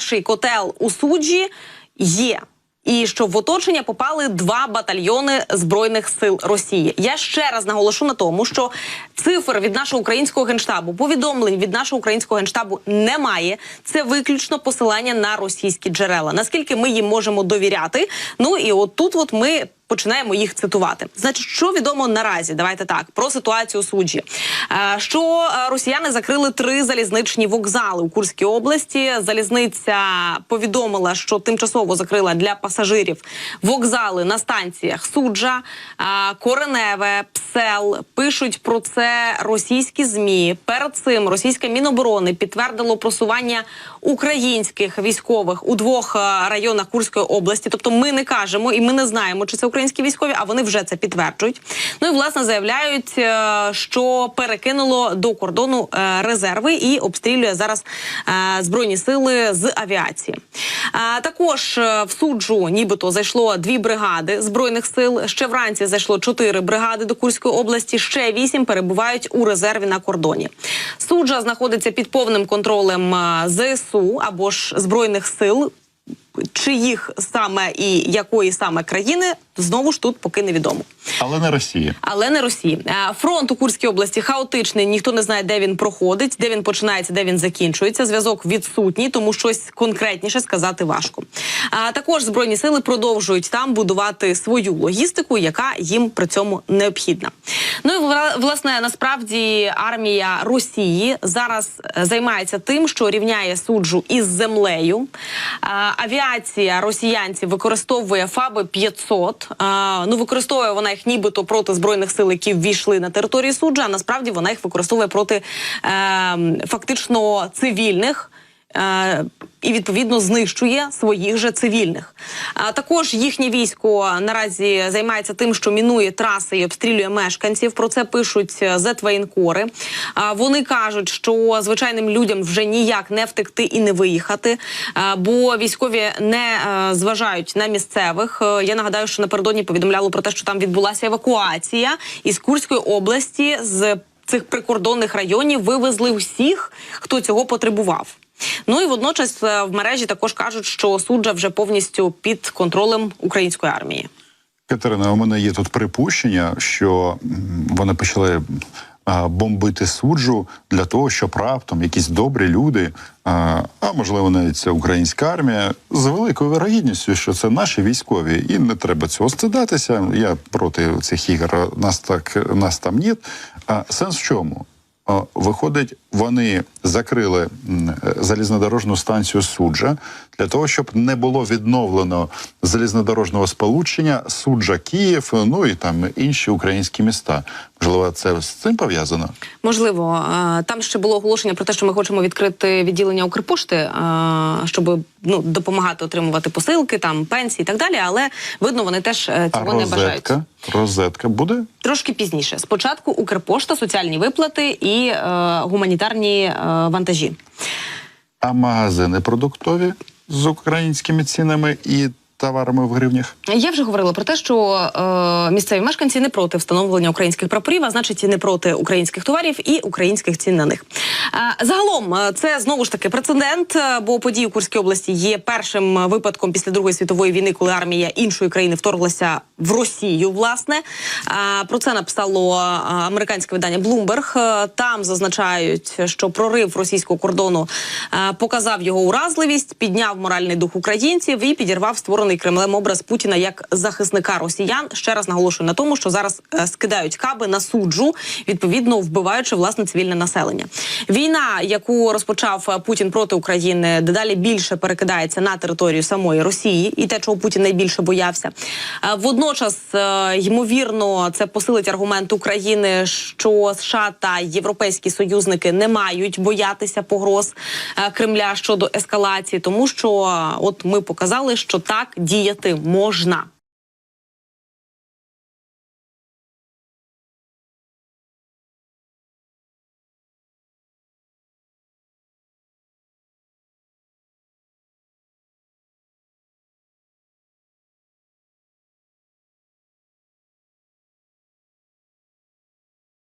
перший котел у суджі є. І що в оточення попали два батальйони збройних сил Росії. Я ще раз наголошу на тому, що цифр від нашого українського генштабу, повідомлень від нашого українського генштабу немає. Це виключно посилання на російські джерела. Наскільки ми їм можемо довіряти? Ну і от тут, от ми. Починаємо їх цитувати. Значить, що відомо наразі? Давайте так про ситуацію суджі. Е, Що е, росіяни закрили три залізничні вокзали у Курській області. Залізниця повідомила, що тимчасово закрила для пасажирів вокзали на станціях Суджа, е, Кореневе, Псел. Пишуть про це російські змі. Перед цим російське міноборони підтвердило просування українських військових у двох е, районах Курської області. Тобто, ми не кажемо і ми не знаємо, чи це українські військові, а вони вже це підтверджують. Ну і власне заявляють, е, що перекинуло до кордону е, резерви і обстрілює зараз збройні сили з авіації. Також в суджу, нібито зайшло дві бригади збройних сил. Ще вранці зайшло чотири бригади до Курської області. Ще вісім перебувають у резерві на кордоні. Суджа знаходиться під повним контролем е, ЗСУ або ж збройних сил. Чиїх саме і якої саме країни знову ж тут поки невідомо. Але не Росія. Але не Росії. Е, Фронт у Курській області хаотичний. Ніхто не знає, де він проходить, де він починається, де він закінчується. Зв'язок відсутній, тому щось конкретніше сказати важко. А також збройні сили продовжують там будувати свою логістику, яка їм при цьому необхідна. Ну і власне насправді армія Росії зараз е, займається тим, що рівняє суджу із землею. А, Авіація росіянців використовує ФАБи 500. А, Ну використовує вона їх нібито проти збройних сил, які ввійшли на територію суджа. А насправді вона їх використовує проти е, фактично цивільних. Е, і відповідно знищує своїх же цивільних. А також їхнє військо наразі займається тим, що мінує траси і обстрілює мешканців. Про це пишуть зетвоєнкори. А вони кажуть, що звичайним людям вже ніяк не втекти і не виїхати, бо військові не е, зважають на місцевих. Е, Я нагадаю, що напередодні повідомляли про те, що там відбулася евакуація із Курської області з цих прикордонних районів вивезли всіх, хто цього потребував. Ну і водночас е, в мережі також кажуть, що суджа вже повністю під контролем української армії. Катерина, у мене є тут припущення, що вони почали бомбити суджу для того, щоб раптом якісь добрі люди, а, а можливо, навіть це українська армія, з великою вирогідністю, що це наші військові, і не треба цього стидатися. Я проти цих ігор. Нас так нас там ні. А сенс в чому? Виходить, вони закрили е, залізнодорожну станцію суджа для того, щоб не було відновлено залізнодорожного сполучення суджа Київ, ну і там інші українські міста. Можливо, це з цим пов'язано? Можливо, там ще було оголошення про те, що ми хочемо відкрити відділення Укрпошти, щоб ну допомагати отримувати посилки, там пенсії і так далі. Але видно, вони теж е, А цього не бажають. розетка? Розетка буде? Трошки пізніше. Спочатку Укрпошта, соціальні виплати і е, гуманітарні е, вантажі. А магазини продуктові з українськими цінами і товарами в гривнях? Я вже говорила про те, що е, місцеві мешканці не проти встановлення українських прапорів, а значить і не проти українських товарів і українських цін на них. Е, загалом е, це знову ж таки прецедент, е, бо події у Курській області є першим випадком після другої світової війни, коли армія іншої країни вторглася в Росію. Власне про це написало американське видання Bloomberg. Там зазначають, що прорив російського кордону показав його уразливість, підняв моральний дух українців і підірвав створений Кремлем образ Путіна як захисника росіян. Ще раз наголошую на тому, що зараз скидають каби на суджу, відповідно вбиваючи власне цивільне населення. Війна, яку розпочав е, Путін проти України, дедалі більше перекидається на територію самої Росії, і те, чого Путін найбільше боявся. Е, Водночас, е, ймовірно, це посилить аргумент України, що США та європейські союзники не мають боятися погроз Кремля щодо ескалації, тому що от ми показали, що так діяти можна.